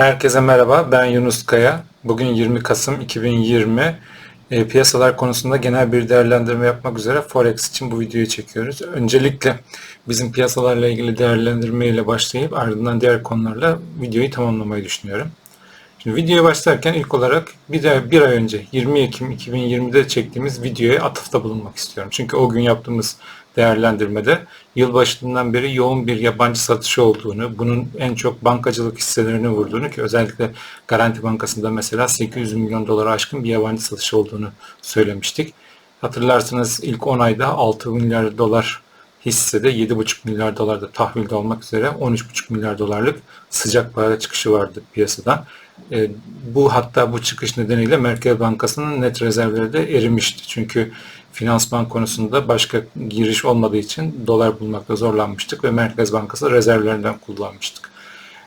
Herkese merhaba, ben Yunus Kaya. Bugün 20 Kasım 2020. E, piyasalar konusunda genel bir değerlendirme yapmak üzere Forex için bu videoyu çekiyoruz. Öncelikle bizim piyasalarla ilgili değerlendirme ile başlayıp ardından diğer konularla videoyu tamamlamayı düşünüyorum. Şimdi videoya başlarken ilk olarak bir, de, bir ay önce 20 Ekim 2020'de çektiğimiz videoya atıfta bulunmak istiyorum. Çünkü o gün yaptığımız değerlendirmede yılbaşından beri yoğun bir yabancı satışı olduğunu, bunun en çok bankacılık hisselerini vurduğunu ki özellikle Garanti Bankası'nda mesela 800 milyon dolara aşkın bir yabancı satış olduğunu söylemiştik. Hatırlarsınız ilk 10 ayda 6 milyar dolar hissede 7,5 milyar dolarda tahvilde olmak üzere 13,5 milyar dolarlık sıcak para çıkışı vardı piyasadan. E, bu hatta bu çıkış nedeniyle Merkez Bankası'nın net rezervleri de erimişti. Çünkü finansman konusunda başka giriş olmadığı için dolar bulmakta zorlanmıştık ve Merkez Bankası rezervlerinden kullanmıştık.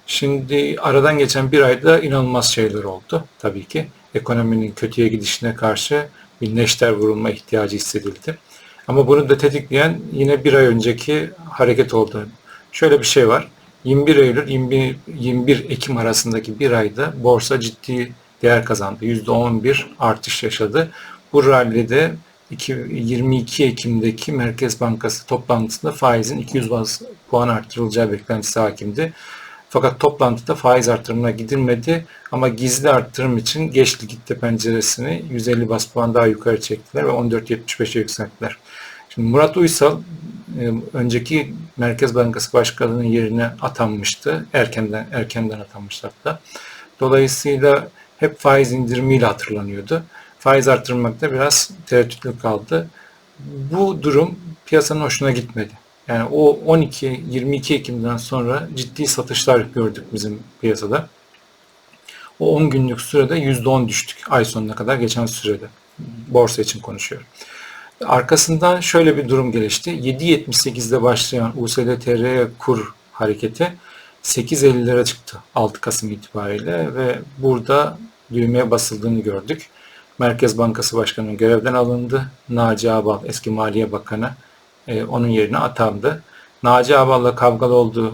Şimdi aradan geçen bir ayda inanılmaz şeyler oldu tabii ki. Ekonominin kötüye gidişine karşı bir neşter vurulma ihtiyacı hissedildi. Ama bunu da tetikleyen yine bir ay önceki hareket oldu. Şöyle bir şey var. 21 Eylül 21, 21 Ekim arasındaki bir ayda borsa ciddi değer kazandı. %11 artış yaşadı. Bu rallide 22 Ekim'deki Merkez Bankası toplantısında faizin 200 baz puan arttırılacağı beklentisi hakimdi. Fakat toplantıda faiz artırımına gidilmedi ama gizli artırım için geç likitte penceresini 150 bas puan daha yukarı çektiler ve 14.75'e yükselttiler. Şimdi Murat Uysal e, önceki Merkez Bankası Başkanı'nın yerine atanmıştı. Erkenden erkenden atanmıştı hatta. Dolayısıyla hep faiz indirimiyle hatırlanıyordu. Faiz artırmakta biraz tereddütlü kaldı. Bu durum piyasanın hoşuna gitmedi. Yani o 12 22 Ekim'den sonra ciddi satışlar gördük bizim piyasada. O 10 günlük sürede %10 düştük ay sonuna kadar geçen sürede. Borsa için konuşuyorum. Arkasından şöyle bir durum gelişti. 7.78'de başlayan USD TR kur hareketi 8.50'lere çıktı 6 Kasım itibariyle ve burada düğmeye basıldığını gördük. Merkez Bankası Başkanı görevden alındı. Naci Abal eski Maliye Bakanı e, onun yerine atandı. Naci Abal'la kavgalı olduğu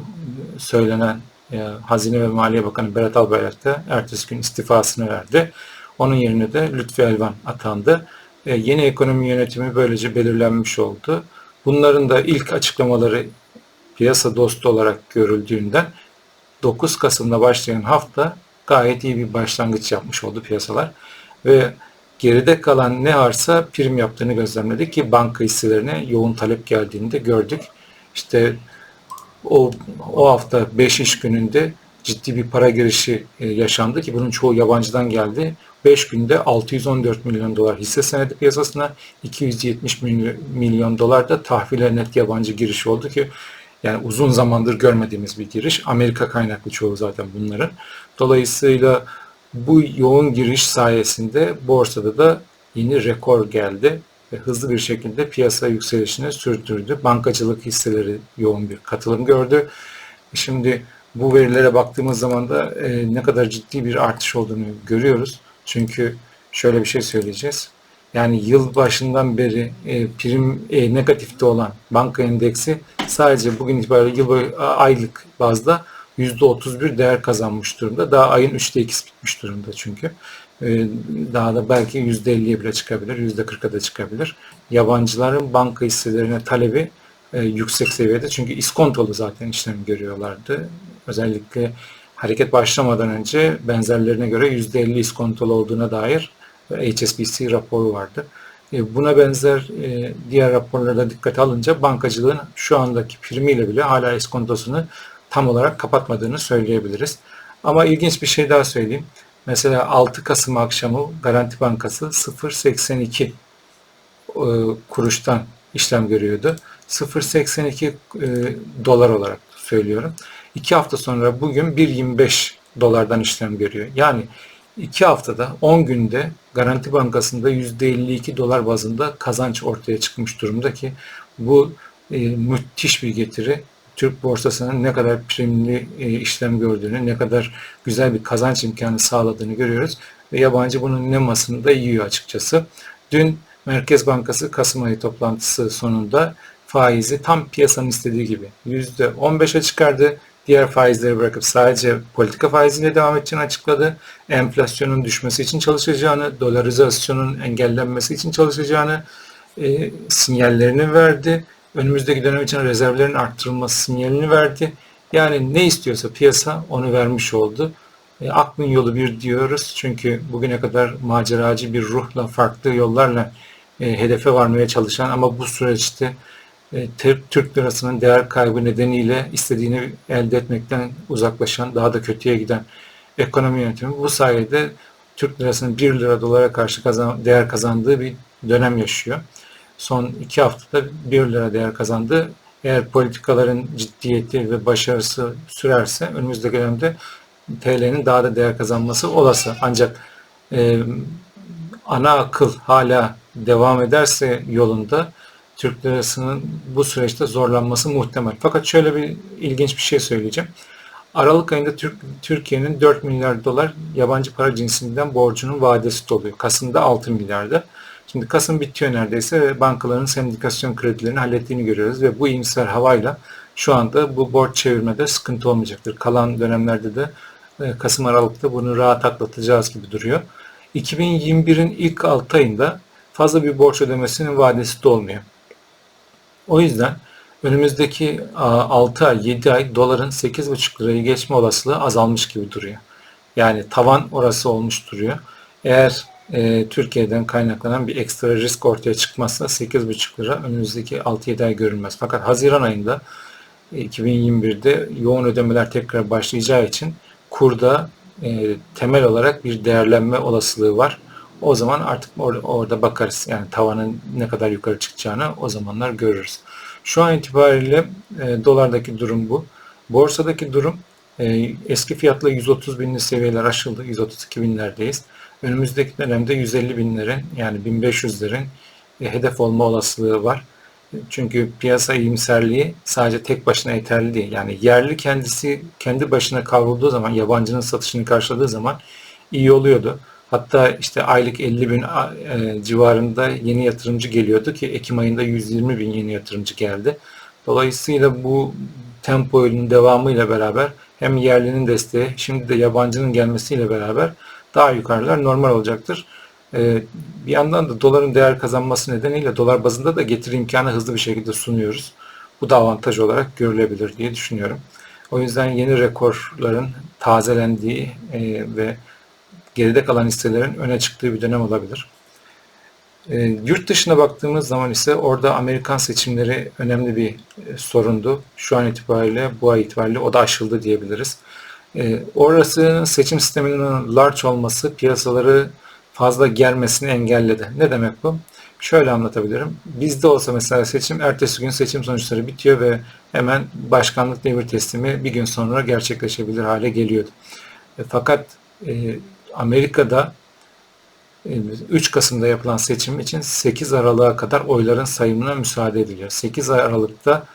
söylenen e, Hazine ve Maliye Bakanı Berat Albayrak da ertesi gün istifasını verdi. Onun yerine de Lütfi Elvan atandı. E, yeni ekonomi yönetimi böylece belirlenmiş oldu. Bunların da ilk açıklamaları piyasa dostu olarak görüldüğünden 9 Kasım'da başlayan hafta gayet iyi bir başlangıç yapmış oldu piyasalar. Ve geride kalan ne varsa prim yaptığını gözlemledik ki banka hisselerine yoğun talep geldiğini de gördük. İşte o, o hafta 5 iş gününde ciddi bir para girişi e, yaşandı ki bunun çoğu yabancıdan geldi. 5 günde 614 milyon dolar hisse senedi piyasasına 270 milyon dolar da tahvile net yabancı giriş oldu ki yani uzun zamandır görmediğimiz bir giriş. Amerika kaynaklı çoğu zaten bunların. Dolayısıyla bu yoğun giriş sayesinde borsada da yeni rekor geldi ve hızlı bir şekilde piyasa yükselişini sürdürdü. Bankacılık hisseleri yoğun bir katılım gördü. Şimdi bu verilere baktığımız zaman da e, ne kadar ciddi bir artış olduğunu görüyoruz. Çünkü şöyle bir şey söyleyeceğiz. Yani yıl başından beri e, prim e, negatifte olan banka endeksi sadece bugün itibariyle yıl aylık bazda %31 değer kazanmış durumda. Daha ayın 3'te 2'si bitmiş durumda çünkü. Ee, daha da belki %50'ye bile çıkabilir, %40'a da çıkabilir. Yabancıların banka hisselerine talebi e, yüksek seviyede. Çünkü iskontolu zaten işlem görüyorlardı. Özellikle hareket başlamadan önce benzerlerine göre %50 iskontolu olduğuna dair HSBC raporu vardı. E, buna benzer e, diğer raporlarda dikkate alınca bankacılığın şu andaki primiyle bile hala iskontosunu tam olarak kapatmadığını söyleyebiliriz. Ama ilginç bir şey daha söyleyeyim. Mesela 6 Kasım akşamı Garanti Bankası 0.82 e, kuruştan işlem görüyordu. 0.82 e, dolar olarak söylüyorum. 2 hafta sonra bugün 1.25 dolardan işlem görüyor. Yani 2 haftada 10 günde Garanti Bankası'nda %52 dolar bazında kazanç ortaya çıkmış durumda ki bu e, müthiş bir getiri Türk borsasının ne kadar primli e, işlem gördüğünü, ne kadar güzel bir kazanç imkanı sağladığını görüyoruz. Ve yabancı bunun nemasını da yiyor açıkçası. Dün Merkez Bankası Kasım ayı toplantısı sonunda faizi tam piyasanın istediği gibi %15'e çıkardı. diğer faizleri bırakıp sadece politika faiziyle devam edeceğini açıkladı. Enflasyonun düşmesi için çalışacağını, dolarizasyonun engellenmesi için çalışacağını e, sinyallerini verdi. Önümüzdeki dönem için rezervlerin arttırılması sinyalini verdi. Yani ne istiyorsa piyasa onu vermiş oldu. E, aklın yolu bir diyoruz. Çünkü bugüne kadar maceracı bir ruhla, farklı yollarla e, hedefe varmaya çalışan ama bu süreçte e, Türk lirasının değer kaybı nedeniyle istediğini elde etmekten uzaklaşan, daha da kötüye giden ekonomi yönetimi bu sayede Türk lirasının 1 lira dolara karşı kazan, değer kazandığı bir dönem yaşıyor. Son iki haftada 1 lira değer kazandı. Eğer politikaların ciddiyeti ve başarısı sürerse önümüzdeki dönemde TL'nin daha da değer kazanması olası. Ancak e, ana akıl hala devam ederse yolunda Türk lirasının bu süreçte zorlanması muhtemel. Fakat şöyle bir ilginç bir şey söyleyeceğim. Aralık ayında Türk, Türkiye'nin 4 milyar dolar yabancı para cinsinden borcunun vadesi doluyor. Kasım'da 6 milyarda. Şimdi Kasım bitiyor neredeyse ve bankaların sendikasyon kredilerini hallettiğini görüyoruz ve bu iyimser havayla şu anda bu borç çevirmede sıkıntı olmayacaktır. Kalan dönemlerde de e, Kasım Aralık'ta bunu rahat atlatacağız gibi duruyor. 2021'in ilk 6 ayında fazla bir borç ödemesinin vadesi de olmuyor. O yüzden önümüzdeki 6 ay 7 ay doların 8,5 lirayı geçme olasılığı azalmış gibi duruyor. Yani tavan orası olmuş duruyor. Eğer e, Türkiye'den kaynaklanan bir ekstra risk ortaya çıkmazsa 8,5 lira önümüzdeki 6-7 ay görünmez. Fakat Haziran ayında 2021'de yoğun ödemeler tekrar başlayacağı için kurda e, temel olarak bir değerlenme olasılığı var. O zaman artık or- orada bakarız. Yani tavanın ne kadar yukarı çıkacağını o zamanlar görürüz. Şu an itibariyle e, dolardaki durum bu. Borsadaki durum e, eski fiyatla 130 binli seviyeler aşıldı. 132 binlerdeyiz. Önümüzdeki dönemde 150 binlerin yani 1500'lerin e, hedef olma olasılığı var. Çünkü piyasa iyimserliği sadece tek başına yeterli değil. Yani yerli kendisi kendi başına kavrulduğu zaman, yabancının satışını karşıladığı zaman iyi oluyordu. Hatta işte aylık 50 bin e, civarında yeni yatırımcı geliyordu ki Ekim ayında 120 bin yeni yatırımcı geldi. Dolayısıyla bu temponun devamıyla beraber hem yerlinin desteği şimdi de yabancının gelmesiyle beraber daha yukarılar normal olacaktır. Ee, bir yandan da doların değer kazanması nedeniyle dolar bazında da getiri imkanı hızlı bir şekilde sunuyoruz. Bu da avantaj olarak görülebilir diye düşünüyorum. O yüzden yeni rekorların tazelendiği e, ve geride kalan hisselerin öne çıktığı bir dönem olabilir. E, yurt dışına baktığımız zaman ise orada Amerikan seçimleri önemli bir e, sorundu. Şu an itibariyle, bu ay itibariyle o da aşıldı diyebiliriz. E, orası seçim sisteminin large olması piyasaları fazla gelmesini engelledi. Ne demek bu? Şöyle anlatabilirim. Bizde olsa mesela seçim, ertesi gün seçim sonuçları bitiyor ve hemen başkanlık devir teslimi bir gün sonra gerçekleşebilir hale geliyordu. E, fakat e, Amerika'da 3 e, Kasım'da yapılan seçim için 8 Aralık'a kadar oyların sayımına müsaade ediliyor. 8 Aralık'ta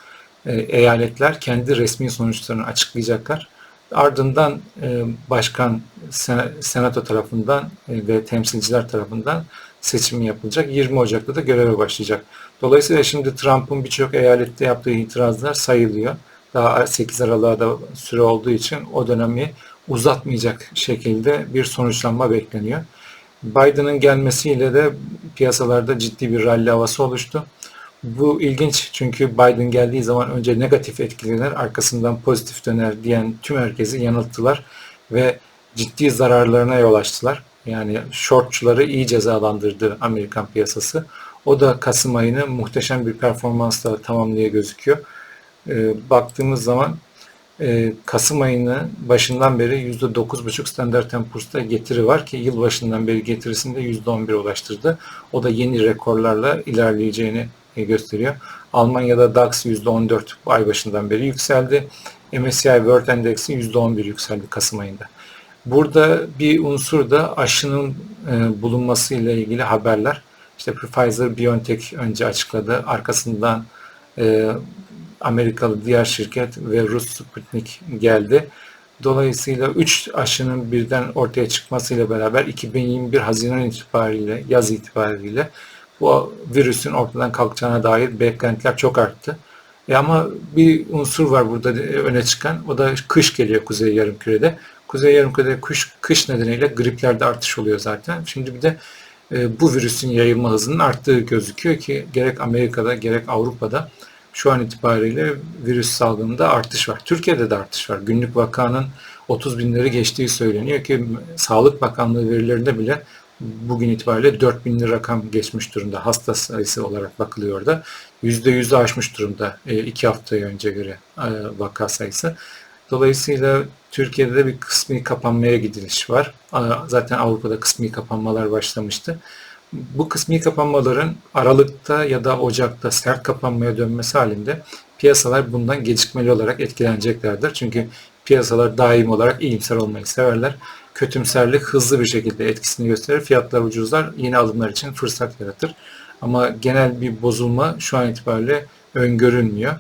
eyaletler kendi resmi sonuçlarını açıklayacaklar. Ardından e, başkan senato tarafından ve temsilciler tarafından seçim yapılacak. 20 Ocak'ta da göreve başlayacak. Dolayısıyla şimdi Trump'ın birçok eyalette yaptığı itirazlar sayılıyor. Daha 8 Aralık'a da süre olduğu için o dönemi uzatmayacak şekilde bir sonuçlanma bekleniyor. Biden'ın gelmesiyle de piyasalarda ciddi bir rally havası oluştu. Bu ilginç çünkü Biden geldiği zaman önce negatif etkilenir, arkasından pozitif döner diyen tüm herkesi yanılttılar ve ciddi zararlarına yol açtılar. Yani shortçuları iyi cezalandırdı Amerikan piyasası. O da Kasım ayını muhteşem bir performansla tamamlaya gözüküyor. Ee, baktığımız zaman e, Kasım ayının başından beri %9,5 Standard Poor's'ta getiri var ki yıl başından beri getirisinde %11 ulaştırdı. O da yeni rekorlarla ilerleyeceğini e, gösteriyor. Almanya'da DAX %14 ay başından beri yükseldi. MSCI World Endeksi %11 yükseldi Kasım ayında. Burada bir unsur da aşının e, bulunması ile ilgili haberler. İşte Pfizer BioNTech önce açıkladı. Arkasından e, Amerikalı diğer şirket ve Rus Sputnik geldi. Dolayısıyla 3 aşının birden ortaya çıkmasıyla beraber 2021 Haziran itibariyle, yaz itibariyle bu virüsün ortadan kalkacağına dair beklentiler çok arttı. E ama bir unsur var burada de- öne çıkan. O da kış geliyor Kuzey Yarımküre'de. Kuzey Yarımküre'de kış, kış nedeniyle griplerde artış oluyor zaten. Şimdi bir de e, bu virüsün yayılma hızının arttığı gözüküyor ki gerek Amerika'da gerek Avrupa'da şu an itibariyle virüs salgınında artış var. Türkiye'de de artış var. Günlük vakanın 30 binleri geçtiği söyleniyor ki Sağlık Bakanlığı verilerinde bile bugün itibariyle 4 binli rakam geçmiş durumda. Hasta sayısı olarak bakılıyor orada. %100'ü aşmış durumda 2 hafta önce göre e, vaka sayısı. Dolayısıyla Türkiye'de de bir kısmi kapanmaya gidiliş var. Zaten Avrupa'da kısmi kapanmalar başlamıştı. Bu kısmi kapanmaların Aralık'ta ya da Ocak'ta sert kapanmaya dönmesi halinde piyasalar bundan gecikmeli olarak etkileneceklerdir. Çünkü piyasalar daim olarak iyimser olmayı severler. Kötümserlik hızlı bir şekilde etkisini gösterir. Fiyatlar ucuzlar yeni alımlar için fırsat yaratır. Ama genel bir bozulma şu an itibariyle öngörülmüyor.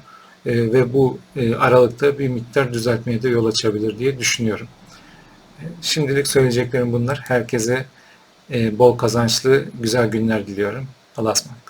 E, ve bu e, aralıkta bir miktar düzeltmeye de yol açabilir diye düşünüyorum. Şimdilik söyleyeceklerim bunlar. Herkese e, bol kazançlı güzel günler diliyorum. Allah'a ısmarladık.